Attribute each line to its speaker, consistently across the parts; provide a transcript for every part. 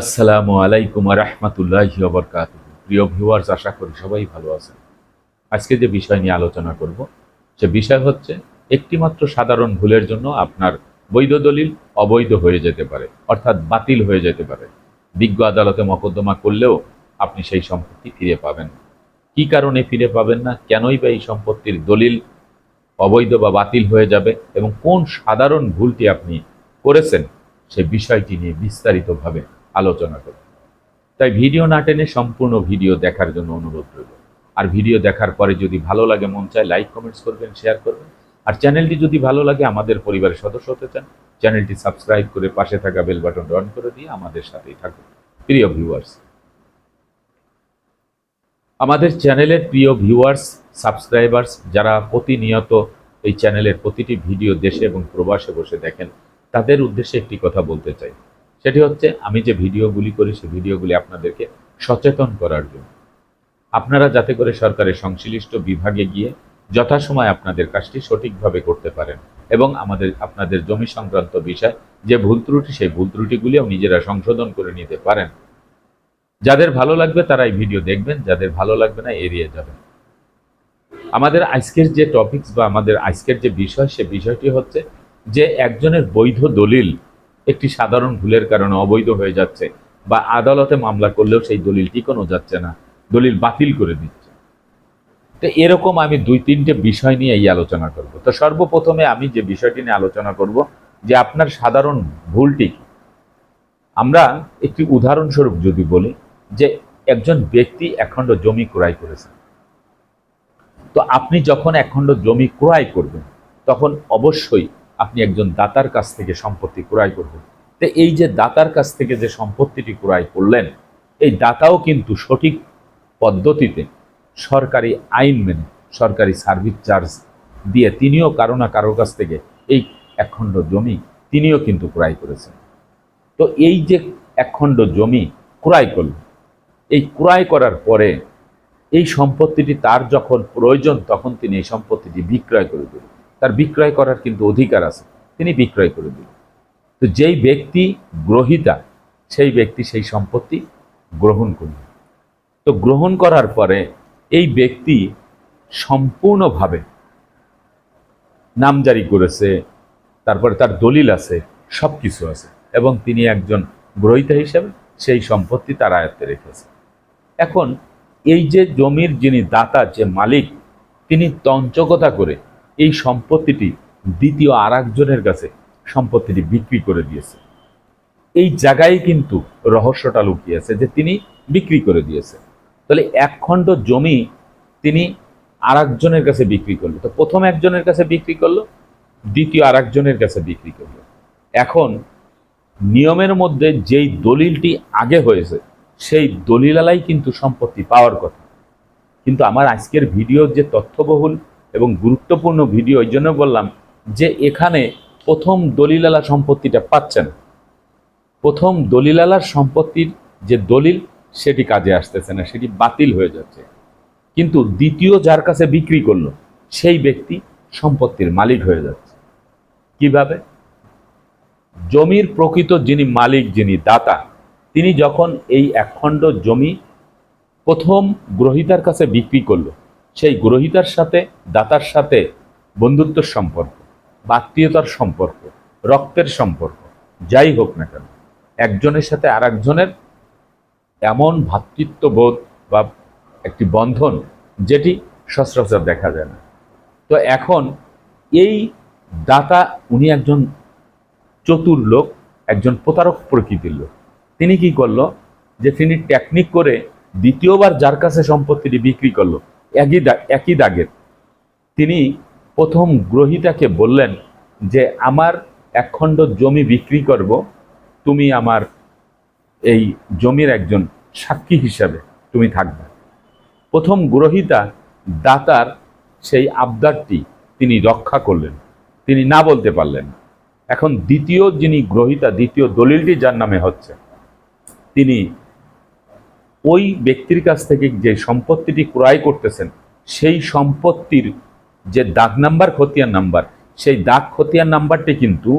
Speaker 1: আসসালামু আলাইকুম রহমতুল্লাহ বরকাত প্রিয় ভিউয়ার্স আশা করি সবাই ভালো আছেন। আজকে যে বিষয় নিয়ে আলোচনা করব, সে বিষয় হচ্ছে একটিমাত্র সাধারণ ভুলের জন্য আপনার বৈধ দলিল অবৈধ হয়ে যেতে পারে, অর্থাৎ বাতিল হয়ে যেতে পারে। বিজ্ঞ আদালতে মকদ্দমা করলেও আপনি সেই সম্পত্তি ফিরে পাবেন কি কারণে ফিরে পাবেন না? কেনই বা এই সম্পত্তির দলিল অবৈধ বা বাতিল হয়ে যাবে? এবং কোন সাধারণ ভুলটি আপনি করেছেন? সে বিষয়টি নিয়ে বিস্তারিতভাবে আলোচনা করব তাই ভিডিও না টেনে সম্পূর্ণ ভিডিও দেখার জন্য অনুরোধ রইল। আর ভিডিও দেখার পরে যদি ভালো লাগে, মন চায় লাইক কমেন্টস করবেন শেয়ার করবেন। আর চ্যানেলটি যদি ভালো লাগে, আমাদের পরিবারের সদস্য হতে চান, চ্যানেলটি সাবস্ক্রাইব করে পাশে থাকা বেল বাটন অন করে দিয়ে আমাদের সাথেই থাকুন। প্রিয় ভিউয়ার্স আমাদের চ্যানেলের প্রিয় ভিউয়ার্স সাবস্ক্রাইবার্স যারা প্রতিনিয়ত এই চ্যানেলের প্রতিটি ভিডিও দেশে এবং প্রবাসে বসে দেখেন, তাদের উদ্দেশ্যে একটি কথা বলতে চাই। সেটি হচ্ছে আমি যে ভিডিওগুলি করি সেই ভিডিওগুলি আপনাদেরকে সচেতন করার জন্য। আপনারা যাতে করে সরকারের সংশ্লিষ্ট বিভাগে গিয়ে যথাসময় আপনাদের কাজটি সঠিকভাবে করতে পারেন এবং আমাদের, আপনাদের জমি সংক্রান্ত বিষয়, যে ভুল ত্রুটি, সেই ভুল ত্রুটিগুলিও নিজেরা সংশোধন করে নিতে পারেন। যাদের ভালো লাগবে তারা এই ভিডিও দেখবেন, যাদের ভালো লাগবে না এড়িয়ে যাবেন। আমাদের আজকের যে টপিকস বা আমাদের আজকের যে বিষয়, সে বিষয়টি হচ্ছে যে একজনের বৈধ দলিল একটি সাধারণ ভুলের কারণে অবৈধ হয়ে যাচ্ছে বা আদালতে মামলা করলেও সেই দলিল টিকানো যাচ্ছে না, দলিল বাতিল করে দিচ্ছে। তো এরকম আমি দুই তিনটে বিষয় নিয়ে এই আলোচনা করব। তো সর্বপ্রথমে আমি যে বিষয়টি নিয়ে আলোচনা করব, যে আপনার সাধারণ ভুলটি আমরা একটি উদাহরণস্বরূপ যদি বলি যে একজন ব্যক্তি একখণ্ড জমি ক্রয় করেছেন তো আপনি যখন একখণ্ড জমি ক্রয় করবেন, তখন অবশ্যই আপনি একজন দাতার কাছ থেকে সম্পত্তি ক্রয় করবেন। তো এই যে দাতার কাছ থেকে যে সম্পত্তিটি ক্রয় করলেন, এই দাতাও কিন্তু সঠিক পদ্ধতিতে সরকারি আইন মেনে, সরকারি সার্ভিস চার্জ দিয়ে তিনিও কারও না কারোর কাছ থেকে এই একখণ্ড জমি তিনিও কিন্তু ক্রয় করেছেন। তো এই যে একখণ্ড জমি ক্রয় করল এই ক্রয় করার পরে এই সম্পত্তিটি তার যখন প্রয়োজন, তখন তিনি এই সম্পত্তিটি বিক্রয় করে দিলেন। তার বিক্রয় করার কিন্তু অধিকার আছে। তিনি বিক্রয় করে দিলেন। তো যেই ব্যক্তি গ্রহিতা, সেই ব্যক্তি সেই সম্পত্তি গ্রহণ করলেন। তো গ্রহণ করার পরে এই ব্যক্তি সম্পূর্ণভাবে নামজারি করেছে, তারপরে তার দলিল আছে সব কিছু আছে এবং তিনি একজন গ্রহিতা হিসেবে সেই সম্পত্তি তার আয়ত্তে রেখেছে এখন এই যে জমির যিনি দাতা, যে মালিক, তিনি তঞ্চকতা করে এই সম্পত্তিটি দ্বিতীয় আর একজনের কাছে সম্পত্তিটি বিক্রি করে দিয়েছে। এই জায়গায় কিন্তু রহস্যটা লুকিয়েছে যে তিনি বিক্রি করে দিয়েছে। তাহলে এক খণ্ড জমি তিনি আর একজনের কাছে বিক্রি করল। তো প্রথম একজনের কাছে বিক্রি করল, দ্বিতীয় আর একজনের কাছে বিক্রি করল। এখন নিয়মের মধ্যে যেই দলিলটি আগে হয়েছে, সেই দলিলালাই কিন্তু সম্পত্তি পাওয়ার কথা। কিন্তু আমার আজকের ভিডিওর যে তথ্যবহুল এবং গুরুত্বপূর্ণ ভিডিও ওই জন্য বললাম যে এখানে প্রথম দলিলালা সম্পত্তিটা পাচ্ছেন। প্রথম দলিলালার সম্পত্তির যে দলিল, সেটি কাজে আসতেছে না, সেটি বাতিল হয়ে যাচ্ছে। কিন্তু দ্বিতীয় যার কাছে বিক্রি করল, সেই ব্যক্তি সম্পত্তির মালিক হয়ে যাচ্ছে। কীভাবে? জমির প্রকৃত যিনি মালিক, যিনি দাতা, তিনি যখন এই একখণ্ড জমি প্রথম গ্রহিতার কাছে বিক্রি করল সেই গ্রহিতার সাথে, দাতার সাথে বন্ধুত্বের সম্পর্ক, আত্মীয়তার সম্পর্ক, রক্তের সম্পর্ক, যাই হোক না কেন, একজনের সাথে আর একজনের এমন ভ্রাতৃত্ববোধ বা একটি বন্ধন যেটি সচরাচর দেখা যায় না। তো এখন এই দাতা উনি একজন চতুর লোক, একজন প্রতারক প্রকৃতির লোক। তিনি কি করল? যে তিনি টেকনিক করে দ্বিতীয়বার যার কাছে সম্পত্তিটি বিক্রি করল একই একই দাগের। তিনি প্রথম গ্রহিতাকে বললেন যে, আমার একখণ্ড জমি বিক্রি করব, তুমি আমার এই জমির একজন সাক্ষী হিসাবে তুমি থাকবে। প্রথম গ্রহিতা দাতার সেই আবদারটি তিনি রক্ষা করলেন। তিনি না বলতে পারলেন। এখন দ্বিতীয় যিনি গ্রহিতা, দ্বিতীয় দলিলটি যার নামে হচ্ছে, তিনি ওই ব্যক্তির কাছ থেকে যে সম্পত্তিটি ক্রয় করতেছেন, সেই সম্পত্তির যে দাগ নাম্বার, খতিয়ান নাম্বার, সেই দাগ খতিয়ান নাম্বারটি কিন্তু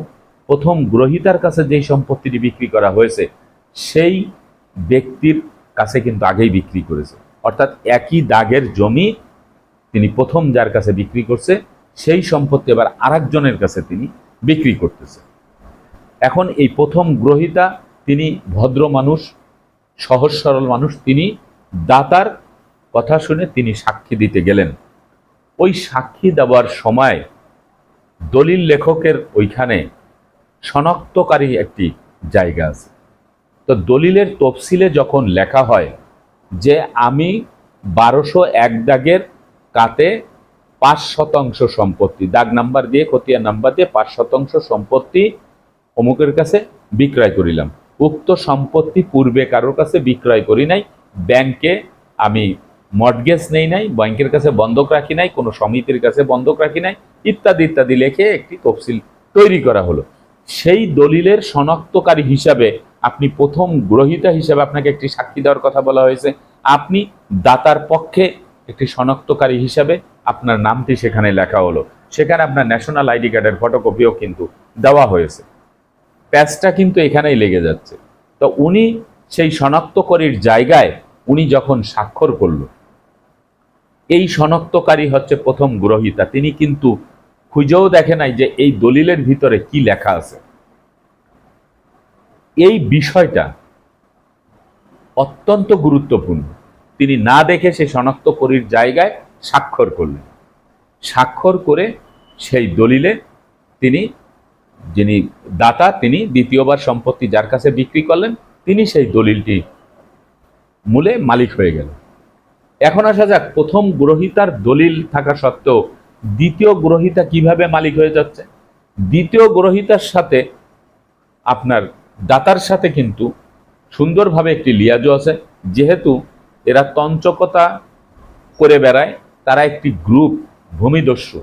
Speaker 1: প্রথম গ্রহিতার কাছে যেই সম্পত্তিটি বিক্রি করা হয়েছে, সেই ব্যক্তির কাছে কিন্তু আগেই বিক্রি করেছে। অর্থাৎ একই দাগের জমি তিনি প্রথম যার কাছে বিক্রি করছে, সেই সম্পত্তি এবার আরেকজনের কাছে তিনি বিক্রি করতেছে। এখন এই প্রথম গ্রহিতা তিনি ভদ্র মানুষ সহজ সরল মানুষ তিনি, দাতার কথা শুনে তিনি সাক্ষী দিতে গেলেন। ওই সাক্ষী দেওয়ার সময় দলিল লেখকের ওইখানে শনাক্তকারী একটি জায়গা আছে। তো দলিলের তফসিলে যখন লেখা হয় যে আমি বারোশো এক দাগের কাতে পাঁচ শতাংশ সম্পত্তি, দাগ নাম্বার দিয়ে খতিয়া নাম্বার দিয়ে পাঁচ শতাংশ সম্পত্তি অমুকের কাছে বিক্রয় করিলাম। উক্ত সম্পত্তি পূর্বে কারোর কাছে বিক্রয় করি নাই, ব্যাংকে আমি মর্টগেজ নেই নাই, ব্যাংকের কাছে বন্ধক রাখি নাই, কোনো সমিতির কাছে বন্ধক রাখি নাই, ইত্যাদি ইত্যাদি লেখে একটি তফসিল তৈরি করা হলো। সেই দলিলের শনাক্তকারী হিসাবে আপনি প্রথম গ্রহিতা হিসাবে আপনাকে একটি সাক্ষী দেওয়ার কথা বলা হয়েছে। আপনি দাতার পক্ষে একটি শনাক্তকারী হিসাবে আপনার নামটি সেখানে লেখা হলো। সেখানে আপনার ন্যাশনাল আইডি কার্ডের ফটোকপিও কিন্তু দেওয়া হয়েছে। প্যাচটা কিন্তু এখানেই লেগে যাচ্ছে। তো উনি সেই শনাক্তকারীর জায়গায় উনি যখন স্বাক্ষর করল, এই শনাক্তকারী হচ্ছে প্রথম গ্রহিতা। তিনি কিন্তু খুঁজেও দেখে নাই যে এই দলিলের ভিতরে কি লেখা আছে। এই বিষয়টা অত্যন্ত গুরুত্বপূর্ণ। তিনি না দেখে সেই শনাক্তকারীর জায়গায় স্বাক্ষর করলেন। স্বাক্ষর করে সেই দলিলে তিনি যিনি দাতা, তিনি দ্বিতীয়বার সম্পত্তি যার কাছে বিক্রি করলেন, তিনি সেই দলিলটি মূলে মালিক হয়ে গেলেন। এখন আসা যাক, প্রথম গ্রহিতার দলিল থাকা সত্ত্বেও দ্বিতীয় গ্রহিতা কীভাবে মালিক হয়ে যাচ্ছে? দ্বিতীয় গ্রহিতার সাথে আপনার দাতার সাথে কিন্তু সুন্দরভাবে একটি লিয়াজও আছে। যেহেতু এরা তঞ্চকতা করে বেড়ায়, তারা একটি গ্রুপ ভূমিদস্যু।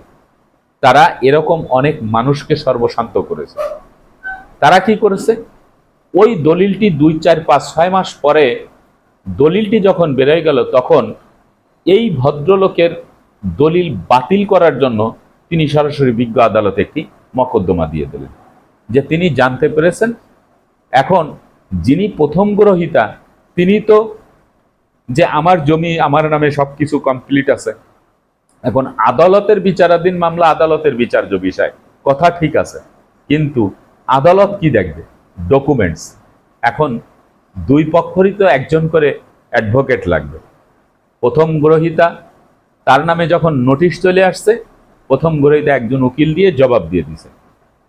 Speaker 1: তারা এরকম অনেক মানুষকে সর্বশান্ত করেছে। তারা কি করেছে? ওই দলিলটি দুই, চার, পাঁচ, ছয় মাস পরে দলিলটি যখন বেরোয় গেল, তখন এই ভদ্রলোকের দলিল বাতিল করার জন্য তিনি সরাসরি বিজ্ঞ আদালতে একটি মকদ্দমা দিয়ে দিলেন, যে তিনি জানতে পেরেছেন। এখন যিনি প্রথম গ্রহিতা, তিনি তো যে আমার জমি, আমার নামে সবকিছু কমপ্লিট আছে এখন আদালতের বিচারাধীন মামলা আদালতের বিচার্য বিষয়। কথা ঠিক আছে, কিন্তু আদালত কি দেখবে? ডকুমেন্টস এখন দুই পক্ষরই তো একজন করে অ্যাডভোকেট লাগবে। প্রথম গ্রহিতা, তার নামে যখন নোটিশ চলে আসছে, প্রথম গ্রহিতা একজন উকিল দিয়ে জবাব দিয়ে দিছে।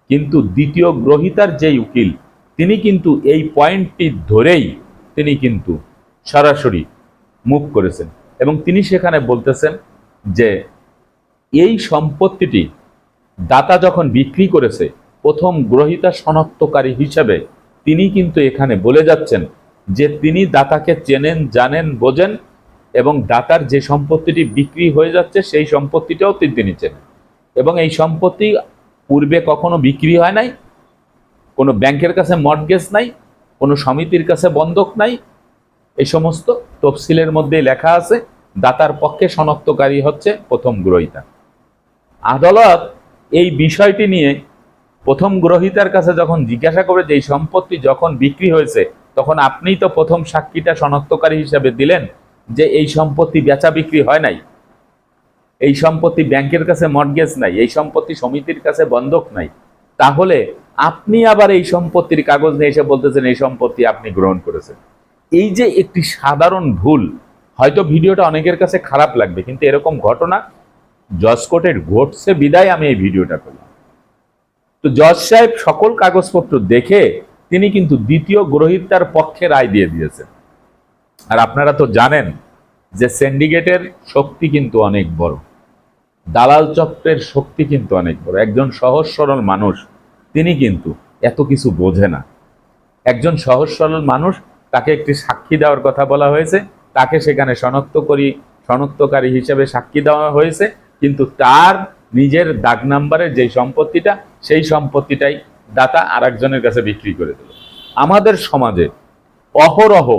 Speaker 1: কিন্তু দ্বিতীয় গ্রহিতার যেই উকিল, তিনি কিন্তু এই পয়েন্টটি ধরেই তিনি কিন্তু সরাসরি মুভ করেছেন। এবং তিনি সেখানে বলতেছেন যে এই সম্পত্তিটি দাতা যখন বিক্রি করেছে, প্রথম গ্রহিতা শনাক্তকারী হিসেবে তিনি কিন্তু এখানে বলে যাচ্ছেন যে তিনি দাতাকে চেনেন, জানেন, বোঝেন এবং দাতার যে সম্পত্তিটি বিক্রি হয়ে যাচ্ছে সেই সম্পত্তিটাও তিনি চেনেন। এবং এই সম্পত্তি পূর্বে কখনো বিক্রি হয় নাই, কোনো ব্যাংকের কাছে মর্টগেজ নাই, কোনো সমিতির কাছে বন্ধক নাই, এই সমস্ত তফসিলের মধ্যে লেখা আছে। দাতার পক্ষে শনাক্তকারী হচ্ছে প্রথম গ্রহিতা। আদালত এই বিষয়টি নিয়ে প্রথম গ্রহিতার কাছে যখন জিজ্ঞাসা করে যে সম্পত্তি যখন বিক্রি হয়েছে, তখন আপনিই তো প্রথম সাক্ষীটা শনাক্তকারী হিসাবে দিলেন যে, এই সম্পত্তি বেচা বিক্রি হয় নাই। এই সম্পত্তি ব্যাংকের কাছে মর্গেজ নাই, এই সম্পত্তি সমিতির কাছে বন্ধক নাই। তাহলে আপনি আবার এই সম্পত্তির কাগজ নিয়ে এসে বলতেছেন, এই সম্পত্তি আপনি গ্রহণ করেছেন। এই যে একটি সাধারণ ভুল হয়তো ভিডিওটা অনেকের কাছে খারাপ লাগবে, কিন্তু এরকম ঘটনা জজ কোর্টের ঘটছে বিদায় আমি এই ভিডিওটা করলাম। তো জজ সাহেব সকল কাগজপত্র দেখে তিনি কিন্তু দ্বিতীয় গ্রহিতার পক্ষে রায় দিয়ে দিয়েছেন। আর আপনারা তো জানেন যে সিন্ডিকেটের শক্তি কিন্তু অনেক বড়। দালাল চক্রের শক্তি কিন্তু অনেক বড়। একজন সহজ সরল মানুষ, তিনি কিন্তু এত কিছু বোঝে না। একজন সহজ সরল মানুষ তাকে একটি সাক্ষী দেওয়ার কথা বলা হয়েছে। তাকে সেখানে শনাক্ত করি, শনাক্তকারী হিসেবে সাক্ষী দেওয়া হয়েছে, কিন্তু তার নিজের দাগ নাম্বারের যে সম্পত্তিটা, সেই সম্পত্তিটাই দাতা আর একজনের কাছে বিক্রি করে দিল। আমাদের সমাজে অহরহ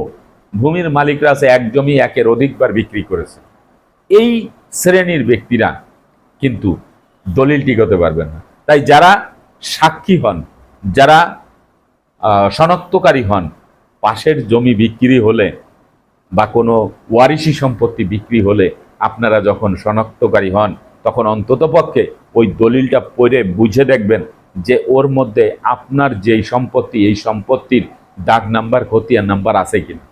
Speaker 1: ভূমির মালিকরা আছে, এক জমি একের অধিকবার বিক্রি করেছে। এই শ্রেণির ব্যক্তিরা কিন্তু দলিল টিকাতে পারবেন না। তাই যারা সাক্ষী হন, যারা শনাক্তকারী হন, পাশের জমি বিক্রি হলে বা কোনো ওয়ারিশি সম্পত্তি বিক্রি হলে আপনারা যখন শনাক্তকারী হন, তখন অন্ততপক্ষে ওই দলিলটা পড়ে বুঝে দেখবেন যে ওর মধ্যে আপনার যেই সম্পত্তি, এই সম্পত্তির দাগ নাম্বার, খতিয়ান নাম্বার আছে কিনা।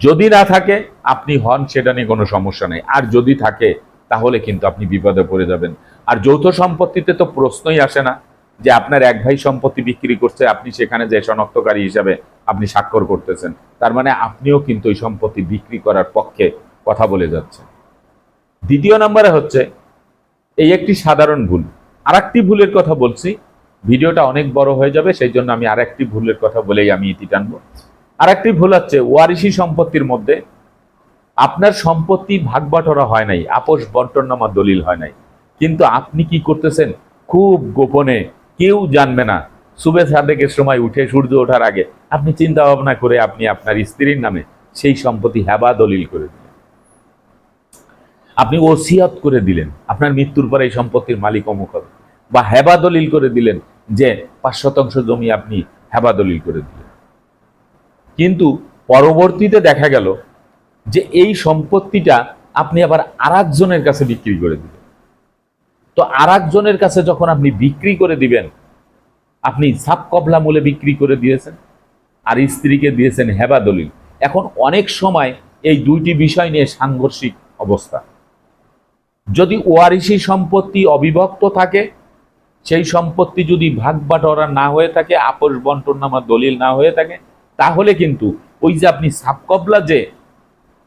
Speaker 1: যদি না থাকে, আপনি হন, সেটা নিয়ে কোনো সমস্যা নেই। আর যদি থাকে, তাহলে কিন্তু আপনি বিপদে পড়ে যাবেন। আর যৌথ সম্পত্তিতে তো প্রশ্নই আসে না। যে আপনার এক ভাই সম্পত্তি বিক্রি করছে, আপনি সেখানে যে শনাক্তকারী হিসাবে আপনি স্বাক্ষর করতেছেন, তার মানে আপনিও কিন্তু ওই সম্পত্তি বিক্রি করার পক্ষে কথা বলে যাচ্ছেন। দ্বিতীয় নম্বরে হচ্ছে, এই একটি সাধারণ ভুল। আর ভুলের কথা বলছি, ভিডিওটা অনেক বড় হয়ে যাবে, সেই জন্য আমি আর একটি ভুলের কথা বলেই আমি ইতি টানবো। আর একটি ভুল হচ্ছে, ওয়ারিশি সম্পত্তির মধ্যে আপনার সম্পত্তি ভাগ বাটোয়ারা হয় নাই, আপোষ বন্টননামা দলিল হয় নাই। কিন্তু আপনি কি করতেছেন? খুব গোপনে কেউ জানবে না। সুবে সাদেকের সময় উঠে সূর্য ওঠার আগে আপনি চিন্তা ভাবনা করে আপনি আপনার স্ত্রীর নামে সেই সম্পত্তি হেবা দলিল করে দিলেন। আপনি ওসিয়াত করে দিলেন। আপনার মৃত্যুর পরে এই সম্পত্তির মালিক অমুক হবে বা হেবা দলিল করে দিলেন যে পাঁচ শতাংশ জমি আপনি হেবা দলিল করে দিলেন। কিন্তু পরবর্তীতে দেখা গেল যে এই সম্পত্তিটা আপনি আবার আর কাছে বিক্রি করে দিবেন তো আর একজনের কাছে যখন আপনি বিক্রি করে দিবেন, আপনি সাপ কবলা মূলে বিক্রি করে দিয়েছেন, আর স্ত্রীকে দিয়েছেন হেবা দলিল। এখন অনেক সময় এই দুইটি বিষয় নিয়ে সাংঘর্ষিক অবস্থা। যদি ওয়ারিসি সম্পত্তি অবিভক্ত থাকে, সেই সম্পত্তি যদি ভাগ বাটোয়ারা না হয়ে থাকে আপোষ বন্টন নামা দলিল না হয়ে থাকে, তাহলে কিন্তু ওই যে আপনি সাবকবলা যে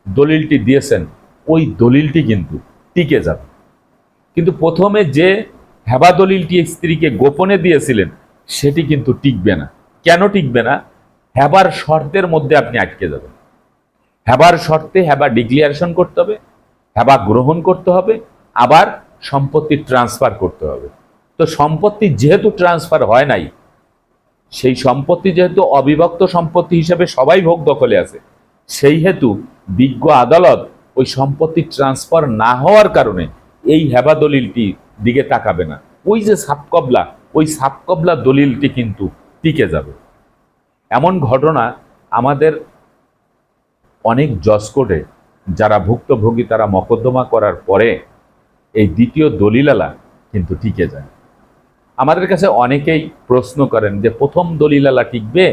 Speaker 1: দলিলটি দিয়েছেন, ওই দলিলটি কিন্তু টিকে যাবে। কিন্তু প্রথমে যে হেবা দলিলটি স্ত্রীকে গোপনে দিয়েছিলেন, সেটি কিন্তু টিকবে না। কেন টিকবে না? হেবার শর্তের মধ্যে আপনি আটকে যাবেন। হেবার শর্তে হেবা ডিক্লিয়ারেশন করতে হবে, হেবা গ্রহণ করতে হবে, আবার সম্পত্তি ট্রান্সফার করতে হবে। তো সম্পত্তি যেহেতু ট্রান্সফার হয় নাই, সেই সম্পত্তি যেহেতু অবিভক্ত সম্পত্তি হিসেবে সবাই ভোগ দখলে আছে, সেই হেতু বিজ্ঞ আদালত ওই সম্পত্তি ট্রান্সফার না হওয়ার কারণে এই হেবা দলিলটি দিকে তাকাবে না। ওই যে সাপকবলা, ওই সাপকবলা দলিলটি কিন্তু টিকে যাবে। এমন ঘটনা আমাদের অনেক জজ যারা ভুক্তভোগী, তারা মকদ্দমা করার পরে এই দ্বিতীয় দলিলালা কিন্তু টিকে যায়। আমাদের কাছে অনেকেই প্রশ্ন করেন যে, প্রথম দলিলালা টিকবে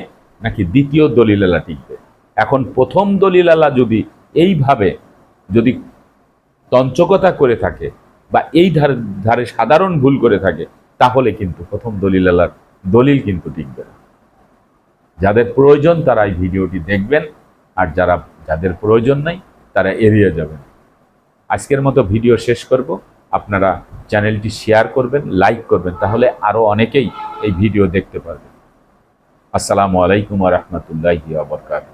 Speaker 1: নাকি দ্বিতীয় দলিলালা টিকবে? এখন প্রথম দলিলালা যদি এইভাবে যদি তঞ্চকতা করে থাকে বা এই ধারে ধারে সাধারণ ভুল করে থাকে, তাহলে কিন্তু প্রথম দলিলালার দলিল কিন্তু টিকবে না। যাদের প্রয়োজন তারা এই ভিডিওটি দেখবেন, আর যারা, যাদের প্রয়োজন নাই, তারা এড়িয়ে যাবেন। আজকের মতো ভিডিও শেষ করব। আপনারা চ্যানেলটি শেয়ার করবেন, লাইক করবেন, তাহলে আরও অনেকেই এই ভিডিও দেখতে পারবেন। আসসালামু আলাইকুম রহমতুল্লাহি আবরকাত